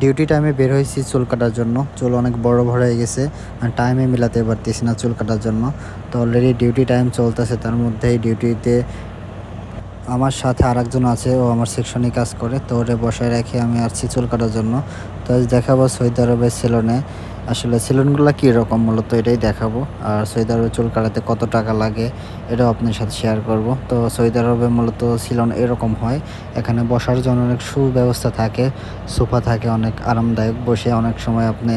Duty টাইমে বের হয়েছি চুল কাটার জন্য। চুল অনেক বড় বড় হয়ে গেছে আর টাইমে মিলাতে পারতেছি না চুল কাটার জন্য। তো অলরেডি ডিউটি টাইম চলতেছে, তার মধ্যেই ডিউটিতে আমার সাথে আরেকজন আছে, ও আমার সেকশনে কাজ করে, তো ওরে বসায় রাখি আমি আসছি চুল কাটার জন্য। তো আজ দেখাবো সৌদি আরবের সেলুনে আসলে সেলুনগুলো কীরকম মূলত এটাই দেখাবো। আর সৌদি আরবে চুল কাটাতে কত টাকা লাগে, এটাও আপনার সাথে শেয়ার করব। তো সৌদি আরবে মূলত সেলুন এরকম হয়। এখানে বসার জন্য অনেক সুব্যবস্থা থাকে, সোফা থাকে অনেক আরামদায়ক, বসে অনেক সময় আপনি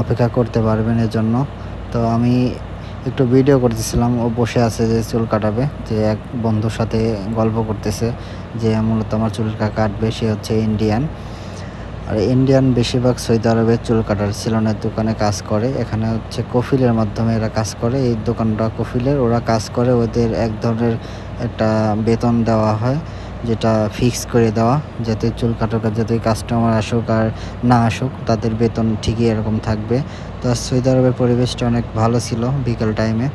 অপেক্ষা করতে পারবেন এর জন্য তো আমি একটু ভিডিও করতেছিলাম, ও বসে আছে যে চুল কাটাবে, যে এক বন্ধুর সাথে গল্প করতেছে যে মূলত আমার চুল কাটবে, সে হচ্ছে ইন্ডিয়ান আর ইন্ডিয়ান বেশিরভাগ সৌদি আরবের চুল কাটার সেলুনের দোকানে কাজ করে, এখানে হচ্ছে কফিলের মাধ্যমে এরা কাজ করে। এই দোকানটা কফিলের, ওরা কাজ করে ওদের এক ধরনের একটা বেতন দেওয়া হয়। যেটা ফিক্স করে দেওয়া, যাতে চুল কাটার কাজ, যাতে কাস্টমার আসুক আর না আসুক, তাদের বেতন ঠিকই এরকম থাকবে। তো সৌদি আরবের পরিবেশটা অনেক ভালো ছিল বিকেল টাইমে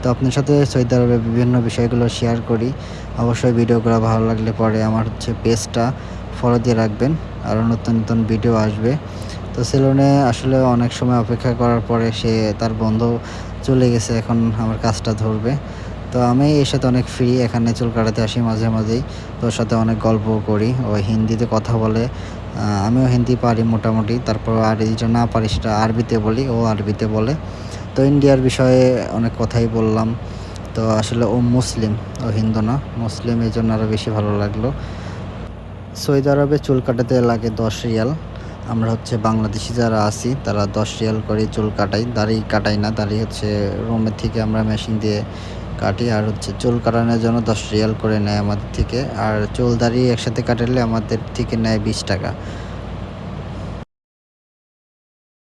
তো আপনার সাথে সৌদি আরবের বিভিন্ন বিষয়গুলো শেয়ার করি। অবশ্যই ভিডিওগুলো ভালো লাগলে পরে আমার হচ্ছে পেজটা ফলো দিয়ে রাখবেন। আরও নতুন নতুন ভিডিও আসবে। তো সেলুনে আসলে অনেক সময় অপেক্ষা করার পরে সে তার বন্ধু চলে গেছে, এখন আমার কাজটা ধরবে। তো আমি এর সাথে অনেক ফ্রি এখানে চুল কাটাতে আসি মাঝে মাঝেই। তোর সাথে অনেক গল্প করি, ও হিন্দিতে কথা বলে। আমিও হিন্দি পারি মোটামুটি, তারপর আর যেটা না পারি সেটা আরবিতে বলি, ও আরবিতে বলে। তো ইন্ডিয়ার বিষয়ে অনেক কথাই বললাম। তো আসলে ও মুসলিম, ও হিন্দু না, মুসলিম এই জন্য আরও বেশি ভালো লাগল। সৌদি আরবে চুল কাটাতে লাগে দশ রিয়াল। আমরা হচ্ছে বাংলাদেশি যারা আছি, তারা দশ রিয়াল করে চুল কাটাই, দাড়ি কাটাই না, দাড়ি হচ্ছে রুমের থেকে আমরা মেশিন দিয়ে কাটি আর হচ্ছে চুল কাটানোর জন্য দশ রিয়াল করে নেয় আমাদের থেকে। আর চুল দাড়ি একসাথে কাটালে আমাদের থেকে নেয় বিশ টাকা।